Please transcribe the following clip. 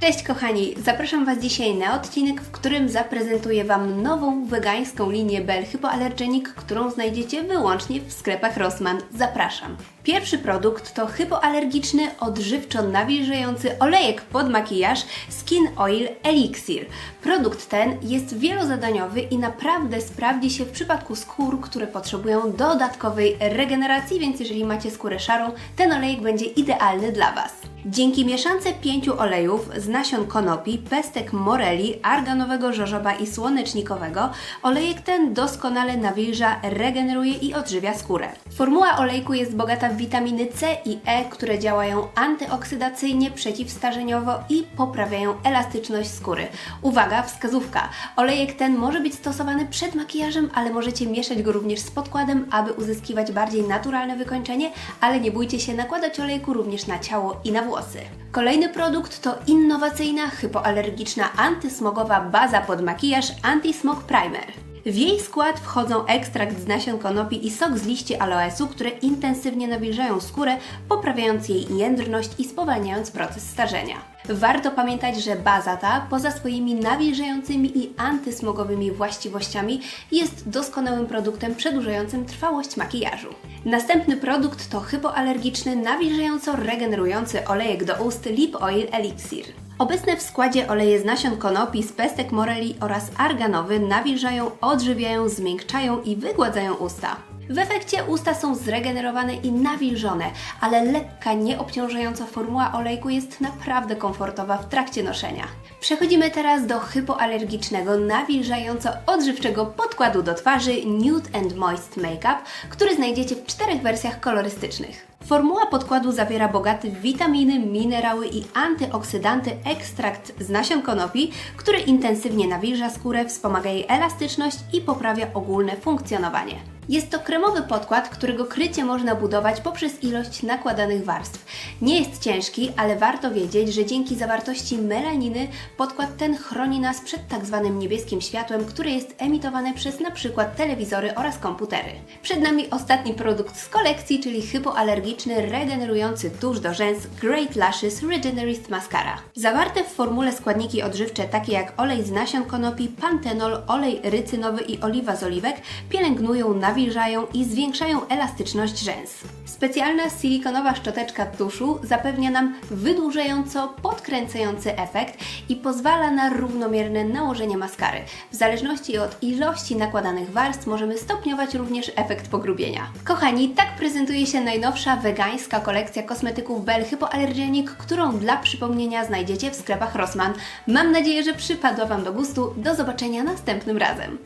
Cześć kochani, zapraszam Was dzisiaj na odcinek, w którym zaprezentuję Wam nową wegańską linię Bell Hypoallergenic, którą znajdziecie wyłącznie w sklepach Rossmann. Zapraszam. Pierwszy produkt to hypoalergiczny, odżywczo nawilżający olejek pod makijaż Skin Oil Elixir. Produkt ten jest wielozadaniowy i naprawdę sprawdzi się w przypadku skór, które potrzebują dodatkowej regeneracji, więc jeżeli macie skórę szarą, ten olejek będzie idealny dla Was. Dzięki mieszance pięciu olejów z nasion konopi, pestek moreli, arganowego żożoba i słonecznikowego, olejek ten doskonale nawilża, regeneruje i odżywia skórę. Formuła olejku jest bogata w witaminy C i E, które działają antyoksydacyjnie, przeciwstarzeniowo i poprawiają elastyczność skóry. Uwaga, wskazówka! Olejek ten może być stosowany przed makijażem, ale możecie mieszać go również z podkładem, aby uzyskiwać bardziej naturalne wykończenie, ale nie bójcie się nakładać olejku również na ciało i na włosy. Kolejny produkt to innowacyjna, hypoalergiczna, antysmogowa baza pod makijaż Anti-Smog Primer. W jej skład wchodzą ekstrakt z nasion konopi i sok z liści aloesu, które intensywnie nawilżają skórę, poprawiając jej jędrność i spowalniając proces starzenia. Warto pamiętać, że baza ta, poza swoimi nawilżającymi i antysmogowymi właściwościami, jest doskonałym produktem przedłużającym trwałość makijażu. Następny produkt to hypoalergiczny, nawilżająco regenerujący olejek do ust Lip Oil Elixir. Obecne w składzie oleje z nasion konopi, z pestek moreli oraz arganowy nawilżają, odżywiają, zmiękczają i wygładzają usta. W efekcie usta są zregenerowane i nawilżone, ale lekka, nieobciążająca formuła olejku jest naprawdę komfortowa w trakcie noszenia. Przechodzimy teraz do hypoalergicznego, nawilżająco-odżywczego podkładu do twarzy Nude and Moist Makeup, który znajdziecie w czterech wersjach kolorystycznych. Formuła podkładu zawiera bogaty w witaminy, minerały i antyoksydanty ekstrakt z nasion konopi, który intensywnie nawilża skórę, wspomaga jej elastyczność i poprawia ogólne funkcjonowanie. Jest to kremowy podkład, którego krycie można budować poprzez ilość nakładanych warstw. Nie jest ciężki, ale warto wiedzieć, że dzięki zawartości melaniny podkład ten chroni nas przed tak zwanym niebieskim światłem, które jest emitowane przez np. telewizory oraz komputery. Przed nami ostatni produkt z kolekcji, czyli hypoalergiczny, regenerujący tusz do rzęs Great Lashes Regenerist Mascara. Zawarte w formule składniki odżywcze takie jak olej z nasion konopi, pantenol, olej rycynowy i oliwa z oliwek pielęgnują, nawilżają i zwiększają elastyczność rzęs. Specjalna silikonowa szczoteczka tuszu zapewnia nam wydłużająco podkręcający efekt i pozwala na równomierne nałożenie maskary. W zależności od ilości nakładanych warstw możemy stopniować również efekt pogrubienia. Kochani, tak prezentuje się najnowsza wegańska kolekcja kosmetyków Bell Hypoallergenic, którą dla przypomnienia znajdziecie w sklepach Rossmann. Mam nadzieję, że przypadła Wam do gustu. Do zobaczenia następnym razem.